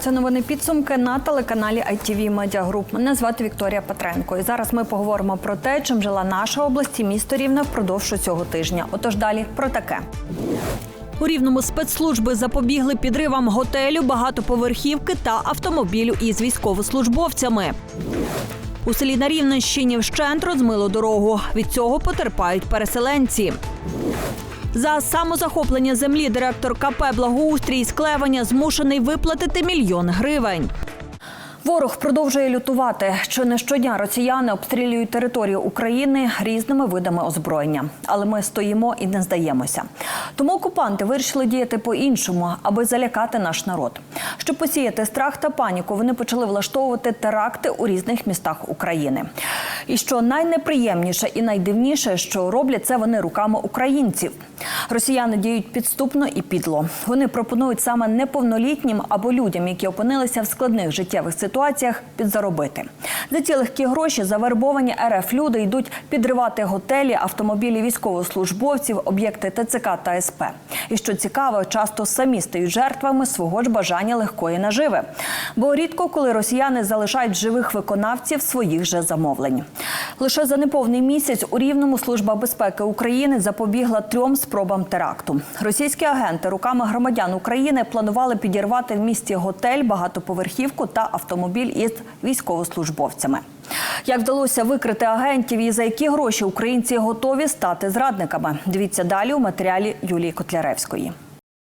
Це новини підсумки на телеканалі ITV Media Group. Мене звати Вікторія Петренко. І зараз ми поговоримо про те, чим жила наша область і місто Рівне впродовж цього тижня. Отож далі про таке. У рівному спецслужби запобігли підривам готелю, багатоповерхівки та автомобілю із військовослужбовцями. У селі на Рівненщині вщент розмило дорогу. Від цього потерпають переселенці. За самозахоплення землі директор КП Благоустрій Склевання змушений виплатити мільйон гривень. Ворог продовжує лютувати. Чи не щодня росіяни обстрілюють територію України різними видами озброєння. Але ми стоїмо і не здаємося. Тому окупанти вирішили діяти по-іншому, аби залякати наш народ. Щоб посіяти страх та паніку, вони почали влаштовувати теракти у різних містах України. І що найнеприємніше і найдивніше, що роблять це вони руками українців. Росіяни діють підступно і підло. Вони пропонують саме неповнолітнім або людям, які опинилися в складних життєвих ситуаціях, підзаробити. За ці легкі гроші завербовані РФ люди йдуть підривати готелі, автомобілі військовослужбовців, об'єкти ТЦК та СП. І що цікаво, часто самі стають жертвами свого ж бажання легкої наживи. Бо рідко коли росіяни залишають живих виконавців своїх же замовлень. Лише за неповний місяць у Рівному служба безпеки України запобігла трьом спробам теракту. Російські агенти руками громадян України планували підірвати в місті готель, багатоповерхівку та автомобіль із військовослужбовцями. Як вдалося викрити агентів і за які гроші українці готові стати зрадниками? Дивіться далі у матеріалі Юлії Котляревської.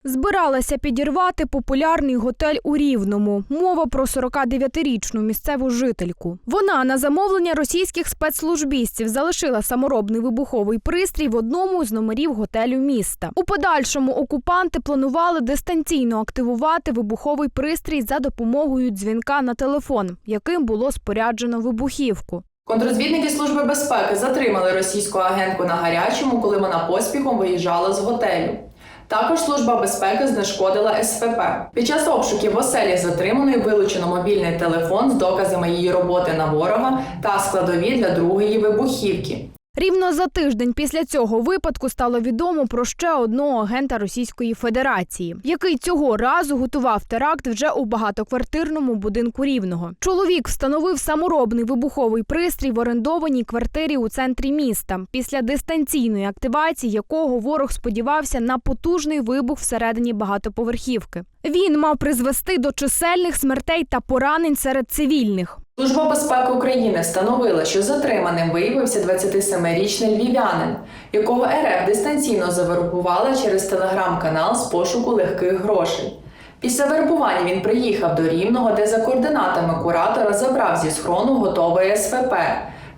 Збиралася підірвати популярний готель у Рівному. Мова про 49-річну місцеву жительку. Вона на замовлення російських спецслужбістів залишила саморобний вибуховий пристрій в одному з номерів готелю міста. У подальшому окупанти планували дистанційно активувати вибуховий пристрій за допомогою дзвінка на телефон, яким було споряджено вибухівку. Контрозвідники Служби безпеки затримали російську агентку на гарячому, коли вона поспіхом виїжджала з готелю. Також служба безпеки знешкодила СПП. Під час обшуків оселі затриманої вилучено мобільний телефон з доказами її роботи на ворога та складові для другої вибухівки. Рівно за тиждень після цього випадку стало відомо про ще одного агента Російської Федерації, який цього разу готував теракт вже у багатоквартирному будинку Рівного. Чоловік встановив саморобний вибуховий пристрій в орендованій квартирі у центрі міста, після дистанційної активації якого ворог сподівався на потужний вибух всередині багатоповерхівки. Він мав призвести до чисельних смертей та поранень серед цивільних. Служба безпеки України встановила, що затриманим виявився 27-річний львів'янин, якого РФ дистанційно завербувала через телеграм-канал з пошуку легких грошей. Після вербування він приїхав до Рівного, де за координатами куратора забрав зі схрону готове СВП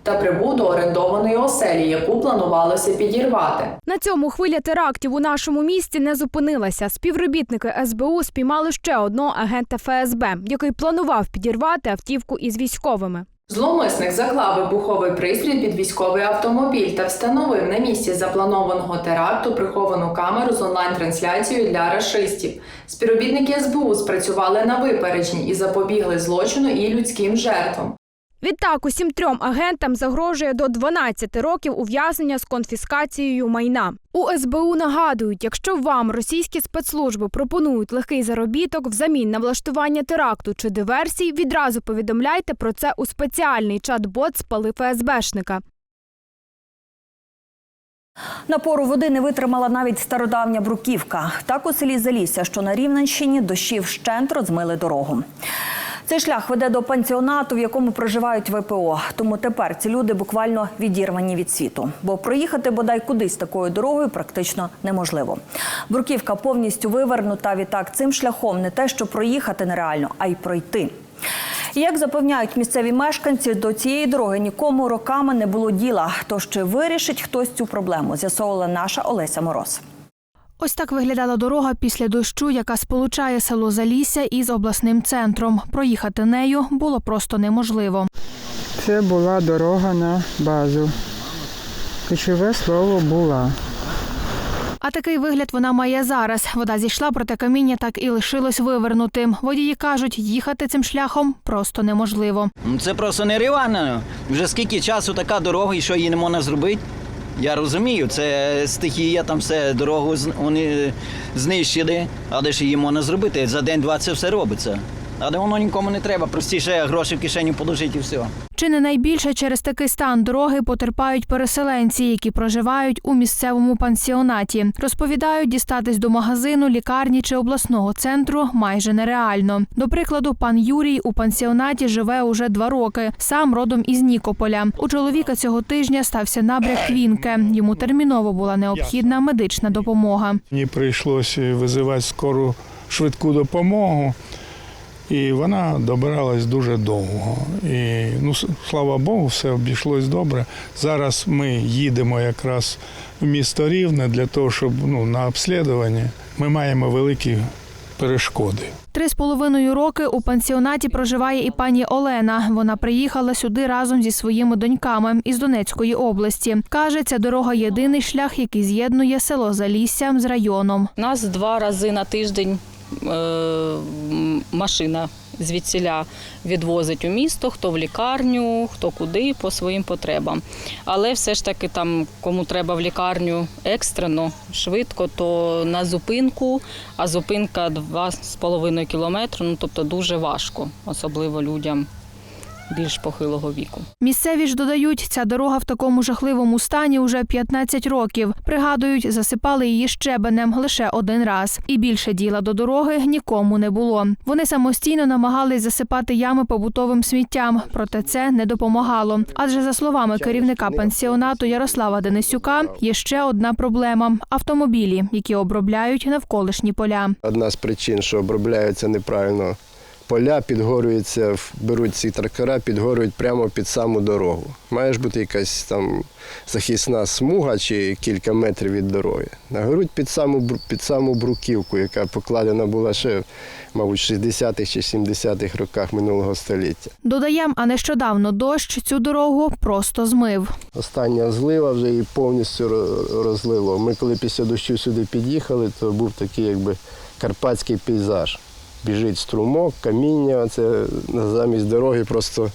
та прибув до орендованої оселі, яку планувалося підірвати. На цьому хвиля терактів у нашому місті не зупинилася. Співробітники СБУ спіймали ще одного агента ФСБ, який планував підірвати автівку із військовими. Зловмисник заклав вибуховий пристрій під військовий автомобіль та встановив на місці запланованого теракту приховану камеру з онлайн-трансляцією для рашистів. Співробітники СБУ спрацювали на випередженні і запобігли злочину і людським жертвам. Відтак усім трьом агентам загрожує до 12 років ув'язнення з конфіскацією майна. У СБУ нагадують, якщо вам російські спецслужби пропонують легкий заробіток взамін на влаштування теракту чи диверсій, відразу повідомляйте про це у спеціальний чат-бот спали ФСБшника. Напору води не витримала навіть стародавня бруківка. Так у селі Залісся, що на Рівненщині, дощі вщент розмили дорогу. Цей шлях веде до пансіонату, в якому проживають ВПО. Тому тепер ці люди буквально відірвані від світу. Бо проїхати бодай кудись такою дорогою практично неможливо. Бруківка повністю вивернута. Відтак цим шляхом не те, що проїхати нереально, а й пройти. Як запевняють місцеві мешканці, до цієї дороги нікому роками не було діла. Тож чи вирішить хтось цю проблему? З'ясовувала наша Олеся Мороз. Ось так виглядала дорога після дощу, яка сполучає село Залісся із обласним центром. Проїхати нею було просто неможливо. Це була дорога на базу. Ключове слово була. А такий вигляд вона має зараз. Вода зійшла, проте каміння так і лишилось вивернутим. Водії кажуть, їхати цим шляхом просто неможливо. Це просто нереально. Вже скільки часу така дорога і що її не можна зробити? Я розумію, це стихія, там все, дорогу вони знищили, але ж її можна зробити. За день-два це все робиться. Але воно нікому не треба. Простіше гроші в кишеню положити і все. Чи не найбільше через такий стан дороги потерпають переселенці, які проживають у місцевому пансіонаті. Розповідають, дістатись до магазину, лікарні чи обласного центру майже нереально. До прикладу, пан Юрій у пансіонаті живе уже два роки, сам родом із Нікополя. У чоловіка цього тижня стався набряк квінки. Йому терміново була необхідна медична допомога. Мені прийшлося визивати скору швидку допомогу, і вона добиралась дуже довго. І, ну, слава Богу, все обійшлось добре. Зараз ми їдемо якраз в місто Рівне для того, щоб ну, на обслідування ми маємо великі перешкоди. Три з половиною роки у пансіонаті проживає і пані Олена. Вона приїхала сюди разом зі своїми доньками із Донецької області. Каже, ця дорога єдиний шлях, який з'єднує село Залісся з районом. Нас два рази на тиждень машина звідсіля відвозить у місто, хто в лікарню, хто куди по своїм потребам. Але все ж таки, там, кому треба в лікарню екстрено, швидко, то на зупинку, а зупинка 2,5 кілометри, ну тобто дуже важко, особливо людям більш похилого віку. Місцеві ж додають, ця дорога в такому жахливому стані уже 15 років. Пригадують, засипали її щебенем лише один раз. І більше діла до дороги нікому не було. Вони самостійно намагались засипати ями побутовим сміттям, проте це не допомагало. Адже за словами керівника пансіонату Ярослава Денисюка, є ще одна проблема автомобілі, які обробляють навколишні поля. Одна з причин, що обробляються неправильно поля, підгорюються, беруть ці трактора, підгорюють прямо під саму дорогу. Має ж бути якась там захисна смуга чи кілька метрів від дороги. Нагоруть під саму, під саму бруківку, яка покладена була ще, мабуть, в 60-х чи 70-х роках минулого століття. Додаємо, а нещодавно дощ цю дорогу просто змив. Остання злива вже її повністю розлило. Ми коли після дощу сюди під'їхали, то був такий якби карпатський пейзаж. Біжить струмок, каміння, це замість дороги просто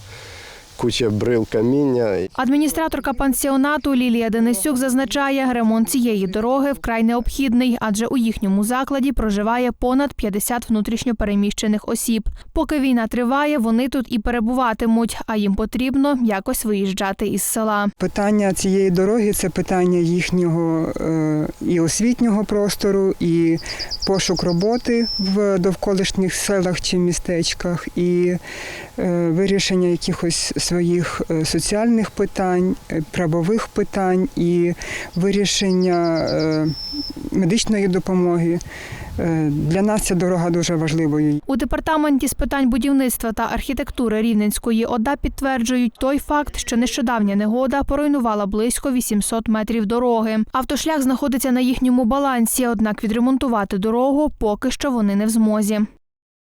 куча брил каміння. Адміністраторка пансіонату Лілія Денисюк зазначає, ремонт цієї дороги вкрай необхідний, адже у їхньому закладі проживає понад 50 внутрішньопереміщених осіб. Поки війна триває, вони тут і перебуватимуть, а їм потрібно якось виїжджати із села. Питання цієї дороги це питання їхнього е, і освітнього простору, і пошук роботи в довколишніх селах чи містечках, і е, вирішення якихось своїх е, соціальних питань, е, правових питань, і вирішення е, медичної допомоги. Для нас ця дорога дуже важливою. У департаменті з питань будівництва та архітектури Рівненської ОДА підтверджують той факт, що нещодавня негода поруйнувала близько 800 метрів дороги. Автошлях знаходиться на їхньому балансі, однак відремонтувати дорогу поки що вони не в змозі.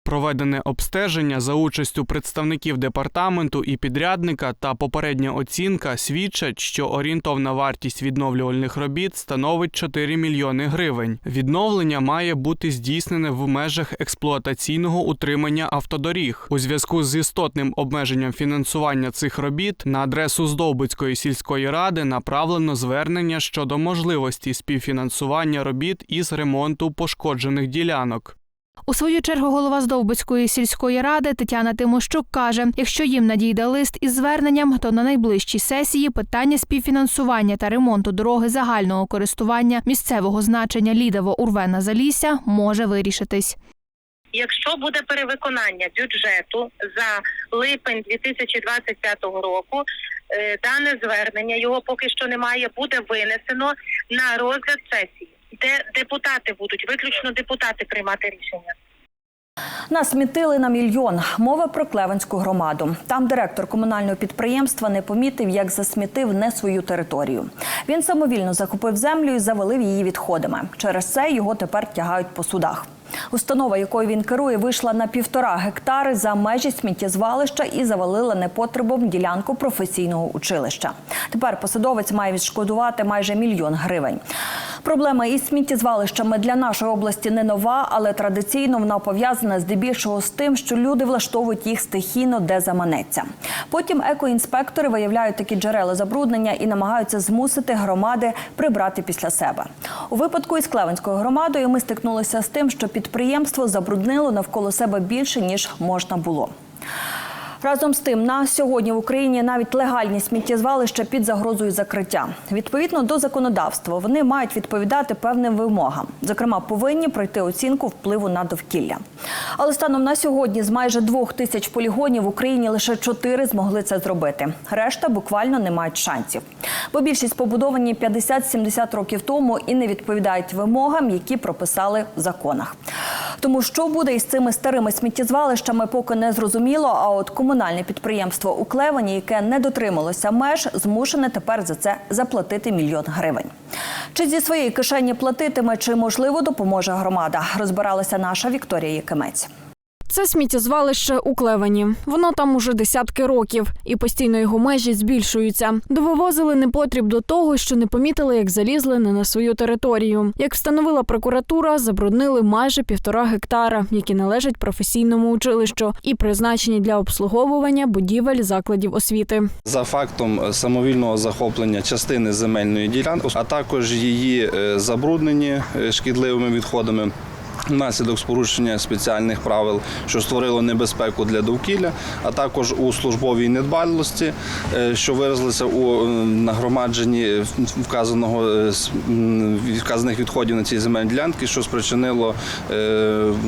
Проведене обстеження за участю представників департаменту і підрядника та попередня оцінка свідчать, що орієнтовна вартість відновлювальних робіт становить 4 мільйони гривень. Відновлення має бути здійснене в межах експлуатаційного утримання автодоріг. У зв'язку з істотним обмеженням фінансування цих робіт на адресу Здовбицької сільської ради направлено звернення щодо можливості співфінансування робіт із ремонту пошкоджених ділянок. У свою чергу голова Здовбицької сільської ради Тетяна Тимощук каже, якщо їм надійде лист із зверненням, то на найближчій сесії питання співфінансування та ремонту дороги загального користування місцевого значення Лідово Урвена Залісся може вирішитись. Якщо буде перевиконання бюджету за липень 2025 року, е, дане звернення його поки що немає, буде винесено на розгляд сесії, де депутати будуть виключно депутати приймати рішення. Насмітили на мільйон. Мова про Клевенську громаду. Там директор комунального підприємства не помітив, як засмітив не свою територію. Він самовільно захопив землю і завалив її відходами. Через це його тепер тягають по судах. Установа, якою він керує, вийшла на півтора гектари за межі сміттєзвалища і завалила непотребом ділянку професійного училища. Тепер посадовець має відшкодувати майже мільйон гривень. Проблема із сміттєзвалищами для нашої області не нова, але традиційно вона пов'язана здебільшого з тим, що люди влаштовують їх стихійно, де заманеться. Потім екоінспектори виявляють такі джерела забруднення і намагаються змусити громади прибрати після себе. У випадку із Клевенською громадою ми стикнулися з тим, що підприємство забруднило навколо себе більше ніж можна було. Разом з тим, на сьогодні в Україні навіть легальні сміттєзвалища під загрозою закриття. Відповідно до законодавства, вони мають відповідати певним вимогам. Зокрема, повинні пройти оцінку впливу на довкілля. Але станом на сьогодні з майже двох тисяч полігонів в Україні лише чотири змогли це зробити. Решта буквально не мають шансів. Бо більшість побудовані 50-70 років тому і не відповідають вимогам, які прописали в законах. Тому що буде із цими старими сміттєзвалищами, поки не зрозуміло. А от комунальне підприємство у Клевені, яке не дотрималося меж, змушене тепер за це заплатити мільйон гривень. Чи зі своєї кишені платитиме, чи можливо допоможе громада? Розбиралася наша Вікторія Якимець. Це сміттєзвалище у Клевені. Воно там уже десятки років, і постійно його межі збільшуються. Довивозили непотріб до того, що не помітили, як залізли не на свою територію. Як встановила прокуратура, забруднили майже півтора гектара, які належать професійному училищу і призначені для обслуговування будівель закладів освіти. За фактом е, самовільного захоплення частини земельної ділянки, а також її е, забруднені е, шкідливими відходами. Внаслідок спорушення спеціальних правил, що створило небезпеку для довкілля, а також у службовій недбалості, е, що виразилися у е, нагромадженні вказаного е, вказаних відходів на цій земельній ділянці, що спричинило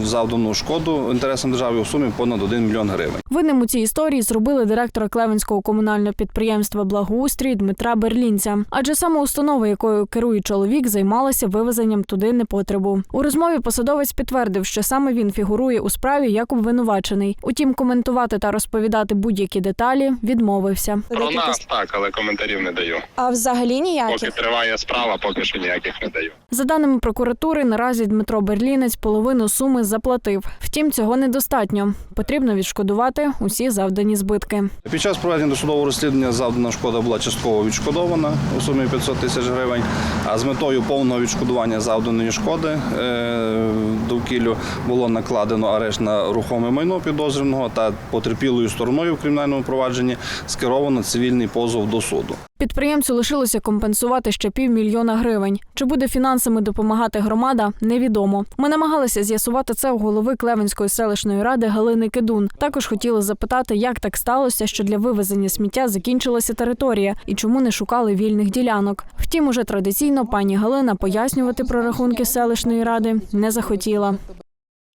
завдану шкоду інтересам держави у сумі понад 1 мільйон гривень. Винним у цій історії зробили директора Клевенського комунального підприємства Благоустрій Дмитра Берлінця. Адже саме установа, якою керує чоловік, займалася вивезенням туди непотребу. У розмові посадовець підтвердив, що саме він фігурує у справі як обвинувачений. Утім, коментувати та розповідати будь-які деталі відмовився. Про нас так, але коментарів не даю. А взагалі Поки триває справа, поки що ніяких не даю. За даними прокуратури, наразі Дмитро Берлінець половину суми заплатив. Втім, цього недостатньо. Потрібно відшкодувати усі завдані збитки. Під час проведення досудового розслідування завдана шкода була частково відшкодована у сумі 500 тисяч гривень. А з метою повного відшкодування завданої шкоди е, довкіллю було накладено арешт на рухоме майно підозрюваного та потерпілою стороною в кримінальному провадженні скеровано цивільний позов до суду. Підприємцю лишилося компенсувати ще півмільйона гривень. Чи буде фінансами допомагати громада, невідомо. Ми намагалися з'ясувати це у голови Клевенської селищної ради Галини Кедун. Також хотіли запитати, як так сталося, що для вивезення сміття закінчилася територія і чому не шукали вільних ділянок. Втім, уже традиційно пані Галина пояснювати про рахунки селищної ради не захотіла.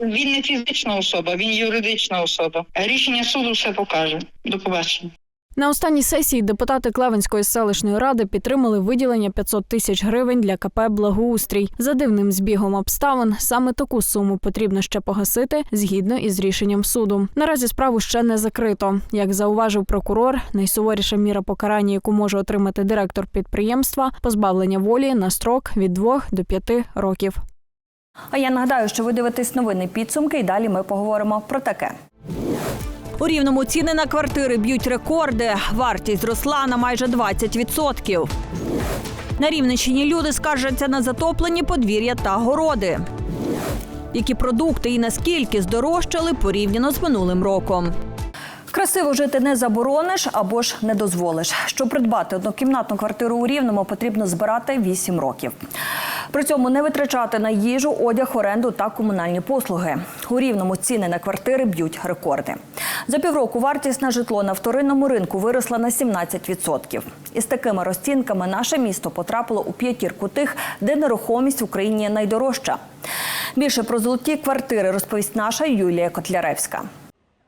Він не фізична особа, він юридична особа. Рішення суду все покаже. До побачення. На останній сесії депутати Клевенської селищної ради підтримали виділення 500 тисяч гривень для КП Благоустрій. За дивним збігом обставин саме таку суму потрібно ще погасити згідно із рішенням суду. Наразі справу ще не закрито. Як зауважив прокурор, найсуворіша міра покарання, яку може отримати директор підприємства, позбавлення волі на строк від 2 до 5 років. А я нагадаю, що ви дивитесь новини підсумки, і далі ми поговоримо про таке. У рівному ціни на квартири б'ють рекорди. Вартість зросла на майже 20%. На Рівненщині люди скаржаться на затоплені подвір'я та городи. Які продукти і наскільки здорожчали порівняно з минулим роком. Красиво жити не заборониш або ж не дозволиш. Щоб придбати однокімнатну квартиру у Рівному, потрібно збирати 8 років. При цьому не витрачати на їжу, одяг, оренду та комунальні послуги. У Рівному ціни на квартири б'ють рекорди. За півроку вартість на житло на вторинному ринку виросла на 17%. Із такими розцінками наше місто потрапило у п'ятірку тих, де нерухомість в Україні найдорожча. Більше про золоті квартири розповість наша Юлія Котляревська.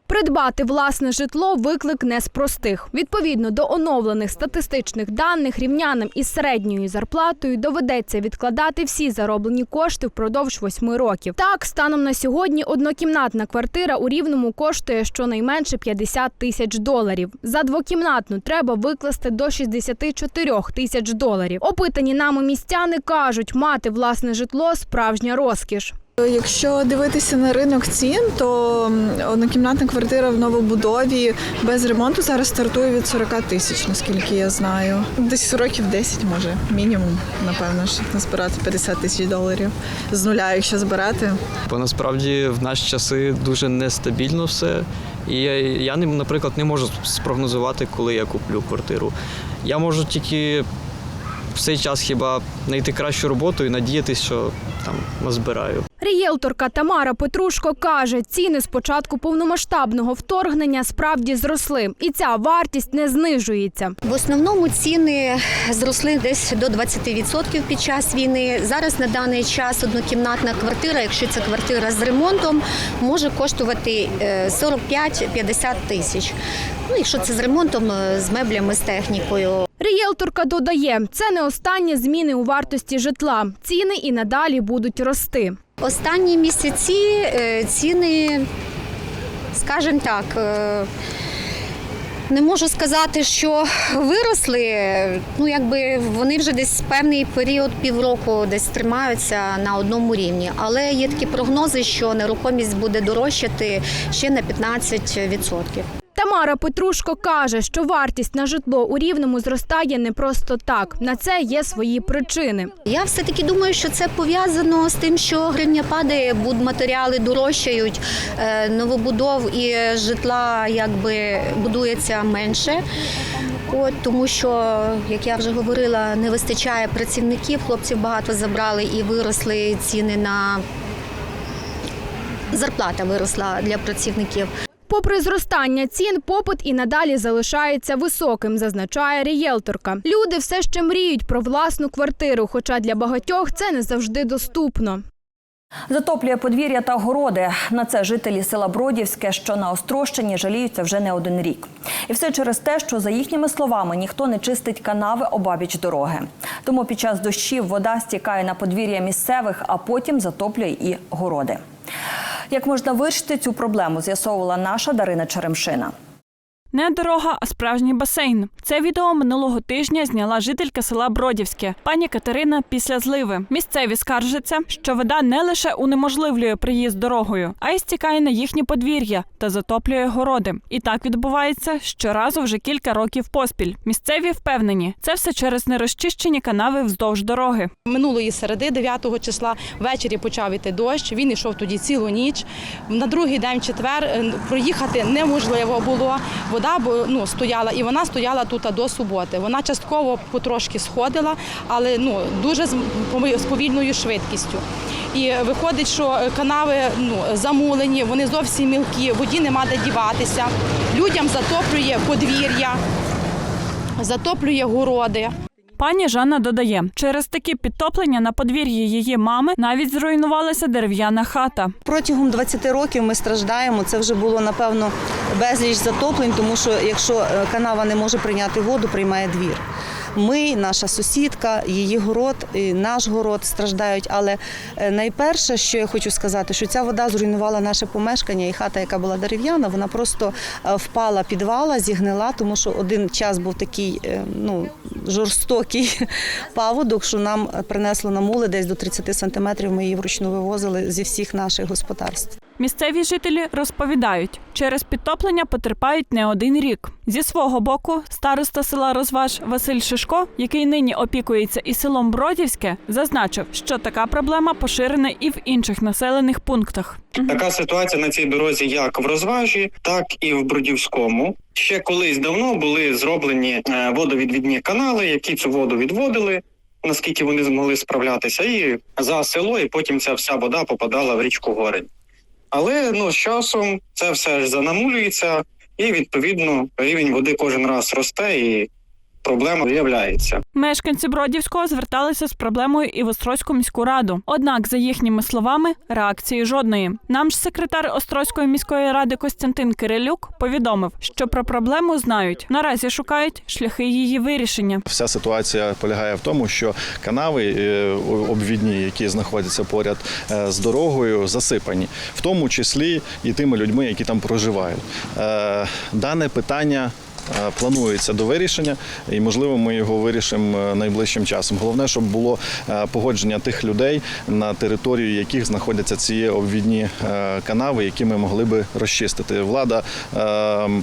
Придбати власне житло виклик не з простих. Відповідно до оновлених статистичних даних, рівнянам із середньою зарплатою доведеться відкладати всі зароблені кошти впродовж восьми років. Так, станом на сьогодні однокімнатна квартира у рівному коштує щонайменше 50 тисяч доларів. За двокімнатну треба викласти до 64 тисяч доларів. Опитані нами містяни кажуть, мати власне житло справжня розкіш. Якщо дивитися на ринок цін, то однокімнатна квартира в новобудові без ремонту зараз стартує від 40 тисяч, наскільки я знаю. Десь років 10 може, мінімум, напевно, щоб назбирати 50 тисяч доларів з нуля, якщо збирати. Бо насправді в наші часи дуже нестабільно все. І я, наприклад, не можу спрогнозувати, коли я куплю квартиру. Я можу тільки в цей час хіба знайти кращу роботу і надіятися, що там назбираю. Рієлторка Тамара Петрушко каже, ціни з початку повномасштабного вторгнення справді зросли, і ця вартість не знижується. В основному ціни зросли десь до 20% під час війни. Зараз на даний час однокімнатна квартира, якщо це квартира з ремонтом, може коштувати е, 45-50 тисяч. Ну, якщо це з ремонтом, е, з меблями, з технікою. Рієлторка додає, це не останні зміни у вартості житла. Ціни і надалі будуть рости. Останні місяці е, ціни, скажімо так, е, не можу сказати, що виросли. Ну, якби вони вже десь певний період півроку десь тримаються на одному рівні. Але є такі прогнози, що нерухомість буде дорожчати ще на 15%. Тамара Петрушко каже, що вартість на житло у рівному зростає не просто так. На це є свої причини. Я все-таки думаю, що це пов'язано з тим, що гривня падає, будматеріали дорожчають, е, новобудов і житла якби будується менше. От, тому що, як я вже говорила, не вистачає працівників, хлопців багато забрали і виросли ціни на зарплата виросла для працівників. Попри зростання цін, попит і надалі залишається високим, зазначає рієлторка. Люди все ще мріють про власну квартиру, хоча для багатьох це не завжди доступно. Затоплює подвір'я та городи. На це жителі села Бродівське, що на Острощині, жаліються вже не один рік. І все через те, що за їхніми словами ніхто не чистить канави обабіч дороги. Тому під час дощів вода стікає на подвір'я місцевих, а потім затоплює і городи. Як можна вирішити цю проблему, з'ясовувала наша Дарина Черемшина. Не дорога, а справжній басейн. Це відео минулого тижня зняла жителька села Бродівське, пані Катерина після зливи. Місцеві скаржаться, що вода не лише унеможливлює приїзд дорогою, а й стікає на їхні подвір'я та затоплює городи. І так відбувається щоразу вже кілька років поспіль. Місцеві впевнені, це все через нерозчищені канави вздовж дороги. Минулої середи, 9 числа, ввечері почав іти дощ. Він йшов тоді цілу ніч. На другий день, четвер, е, проїхати неможливо було. Вода ну, стояла, і вона стояла тут до суботи. Вона частково потрошки сходила, але ну, дуже з повільною швидкістю. І виходить, що е, канави ну, замулені, вони зовсім мілкі, воді нема де діватися. Людям затоплює подвір'я, затоплює городи. Пані Жанна додає, через такі підтоплення на подвір'ї її мами навіть зруйнувалася дерев'яна хата. Протягом 20 років ми страждаємо. Це вже було напевно безліч затоплень, тому що якщо е, канава не може прийняти воду, приймає двір. Ми, наша сусідка, її город, і наш город страждають. Але е, найперше, що я хочу сказати, що ця вода зруйнувала наше помешкання, і хата, яка була дерев'яна, вона просто е, впала підвала, зігнила, тому що один час був такий е, ну, жорстокий паводок, що нам принесло на мули десь до 30 сантиметрів. Ми її вручну вивозили зі всіх наших господарств. Місцеві жителі розповідають, через підтоплення потерпають не один рік. Зі свого боку, староста села Розваж Василь Шишко, який нині опікується і селом Бродівське, зазначив, що така проблема поширена і в інших населених пунктах. Така ситуація на цій дорозі як в розважі, так і в Бродівському. Ще колись давно були зроблені е, водовідвідні канали, які цю воду відводили, наскільки вони змогли справлятися, і за село, і потім ця вся вода попадала в річку Горень. Але ну з часом це все ж занамулюється, і відповідно рівень води кожен раз росте, і проблема виявляється. Мешканці Бродівського зверталися з проблемою і в Острозьку міську раду. Однак, за їхніми словами, реакції жодної. Нам ж секретар Острозької міської ради Костянтин Кирилюк повідомив, що про проблему знають. Наразі шукають шляхи її вирішення. Вся ситуація полягає в тому, що канави е, обвідні, які знаходяться поряд е, з дорогою, засипані, в тому числі і тими людьми, які там проживають. Е, Дане питання планується до вирішення, і можливо ми його вирішимо е, найближчим часом. Головне, щоб було е, погодження тих людей, на території яких знаходяться ці обвідні е, канави, які ми могли би розчистити. Влада. е,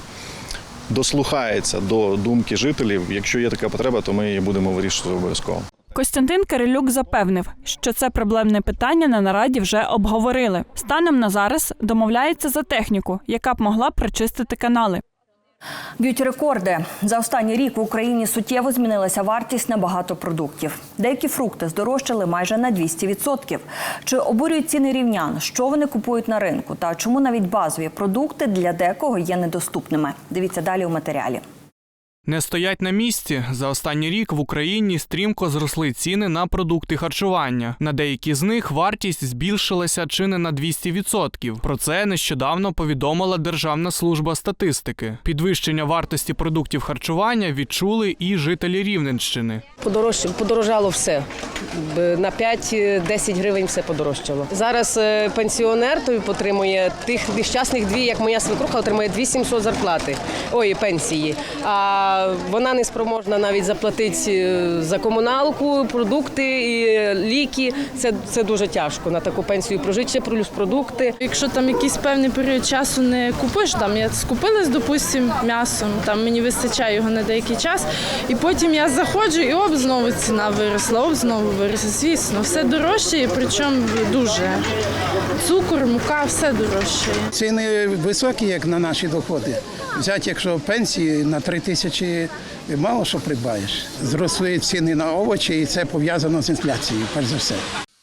Дослухається до думки жителів. Якщо є така потреба, то ми її будемо вирішувати обов'язково. Костянтин Кирилюк запевнив, що це проблемне питання на нараді вже обговорили. Станом на зараз домовляється за техніку, яка б могла прочистити канали. Б'ють рекорди. За останній рік в Україні суттєво змінилася вартість на багато продуктів. Деякі фрукти здорожчали майже на 200%. Чи обурюють ціни рівнян? Що вони купують на ринку? Та чому навіть базові продукти для декого є недоступними? Дивіться далі у матеріалі. Не стоять на місці. За останній рік в Україні стрімко зросли ціни на продукти харчування. На деякі з них вартість збільшилася чи не на 200%. Про це нещодавно повідомила Державна служба статистики. Підвищення вартості продуктів харчування відчули і жителі Рівненщини. Подорож... Подорожало все. На 5-10 гривень все подорожчало. Зараз е, пенсіонер той отримує тих нещасних дві, як моя свекруха, отримує 2700 зарплати. Ой, пенсії. А вона не спроможна навіть заплатити е, за комуналку, продукти і ліки. Це, це дуже тяжко на таку пенсію прожити, ще плюс продукти. Якщо там якийсь певний період часу не купуєш, там я скупилась, допустим, м'ясом, там мені вистачає його на деякий час, і потім я заходжу і оп, знову ціна виросла, оп, знову виросла. Звісно, все дорожче, і причому дуже. Цукор, мука, все дорожче. Ціни високі, як на наші доходи. Взяти, якщо пенсії на 3 тисячі мало що придбаєш. Зросли ціни на овочі, і це пов'язано з інфляцією, перш за все.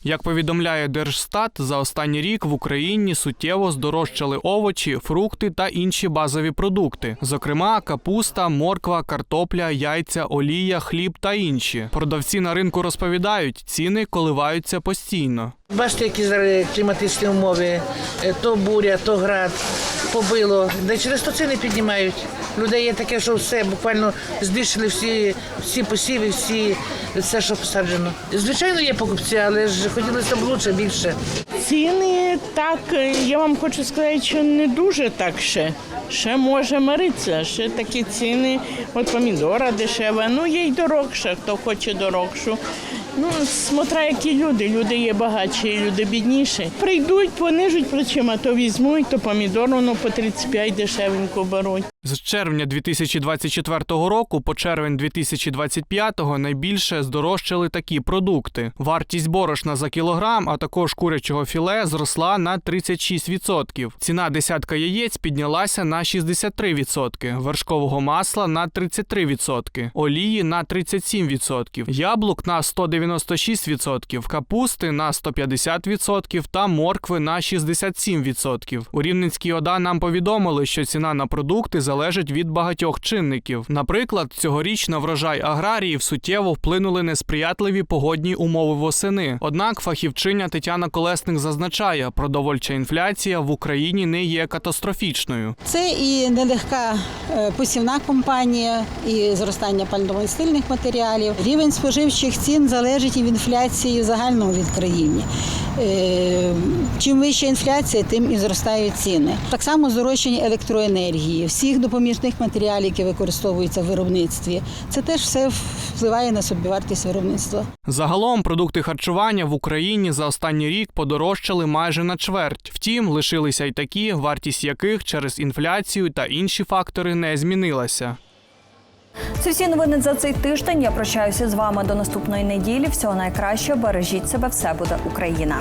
Як повідомляє Держстат, за останній рік в Україні суттєво здорожчали овочі, фрукти та інші базові продукти, зокрема капуста, морква, картопля, яйця, олія, хліб та інші. Продавці на ринку розповідають, ціни коливаються постійно. Бачите, які зараз кліматичні умови, Е, то буря, то град, побило. Де через то ціни піднімають. Людей є таке, що все буквально збільшили всі, всі посіви, всі все, що посаджено. Звичайно, є покупці, але ж хотілося б лучше, більше. Ціни так, я вам хочу сказати, що не дуже так ще. Ще може миритися, ще такі ціни, от помідора дешева, ну є й дорогша, хто хоче дорогшу. Ну, смотря які люди, люди є багатші, люди бідніші. Прийдуть, понижуть плечима, то візьмуть, то помідор воно по 35 дешевенько беруть. З червня 2024 року по червень 2025 найбільше здорожчали такі продукти. Вартість борошна за кілограм, а також курячого філе зросла на 36%. Ціна десятка яєць піднялася на 63%, вершкового масла на 33%, олії на 37%, яблук на 196%, капусти на 150% та моркви на 67%. У Рівненській ОДА нам повідомили, що ціна на продукти залежить від багатьох чинників. Наприклад, цьогоріч на врожай аграріїв суттєво вплинули несприятливі погодні умови восени. Однак фахівчиня Тетяна Колесник зазначає, продовольча інфляція в Україні не є катастрофічною. Це і нелегка е, посівна компанія, і зростання пальномастильних матеріалів. Рівень споживчих цін залежить і від інфляції в загальному від країни. Е, Чим вища інфляція, тим і зростають ціни. Так само здорожчання електроенергії, всіх допоміжних матеріалів, які використовуються в виробництві. Це теж все впливає на собівартість виробництва. Загалом продукти харчування в Україні за останній рік подорожчали майже на чверть. Втім, лишилися й такі, вартість яких через інфляцію та інші фактори не змінилася. Це всі новини за цей тиждень. Я прощаюся з вами до наступної неділі. Всього найкращого. Бережіть себе, все буде Україна.